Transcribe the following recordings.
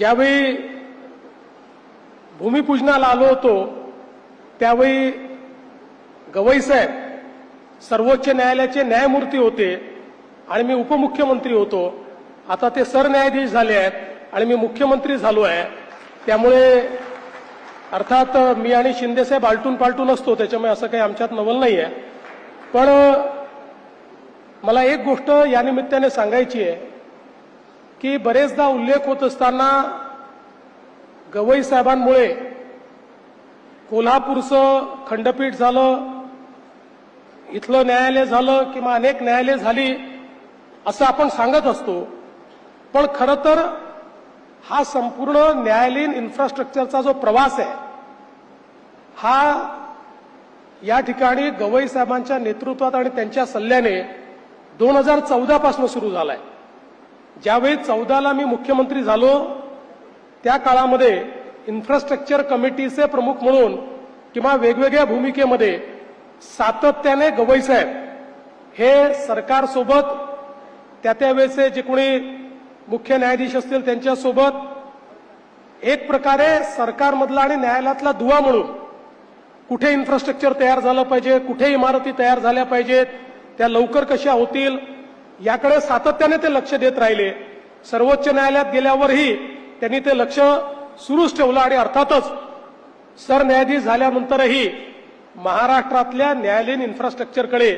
ज्यावेळी भूमिपूजनाला आलो होतो त्यावेळी गवई साहेब सर्वोच्च न्यायालयाचे न्यायमूर्ती होते आणि मी उपमुख्यमंत्री होतो. आता ते सरन्यायाधीश झाले आहेत आणि मी मुख्यमंत्री झालो आहे. त्यामुळे अर्थात मी आणि शिंदेसाहेब आलटून पालटून असतो त्याच्यामुळे असं काही आमच्यात नवल नाही आहे पण मला एक गोष्ट या निमित्ताने सांगायची आहे. की बरेचदा उल्लेख होत असताना गवई साहेबांमुळे कोल्हापूरचं खंडपीठ झालं इथलं न्यायालय झालं किंवा अनेक न्यायालय झाली असं आपण सांगत असतो. पण खरं तर हा संपूर्ण न्यायालयीन इन्फ्रास्ट्रक्चरचा जो प्रवास आहे हा या ठिकाणी गवई साहेबांच्या नेतृत्वात आणि त्यांच्या सल्ल्याने दोन हजार चौदापासून सुरू सुरू झालाय. ज्यावेळी चौदाला मी मुख्यमंत्री झालो त्या काळामध्ये इन्फ्रास्ट्रक्चर कमिटीचे प्रमुख म्हणून किंवा वेगवेगळ्या भूमिकेमध्ये सातत्याने गवई साहेब हे सरकारसोबत त्या त्यावेळेचे जे कोणी मुख्य न्यायाधीश असतील त्यांच्यासोबत एक प्रकारे सरकारमधला आणि न्यायालयातला दुवा म्हणून कुठे इन्फ्रास्ट्रक्चर तयार झालं पाहिजे कुठे इमारती तयार झाल्या पाहिजेत त्या लवकर कशा होतील याकडे सातत्याने ते लक्ष देत राहिले. सर्वोच्च न्यायालयात गेल्यावरही त्यांनी ते लक्ष सुरूच ठेवलं आणि अर्थातच सरन्यायाधीश झाल्यानंतरही महाराष्ट्रातल्या न्यायालयीन इन्फ्रास्ट्रक्चरकडे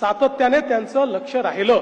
सातत्याने त्यांचं लक्ष राहिलं.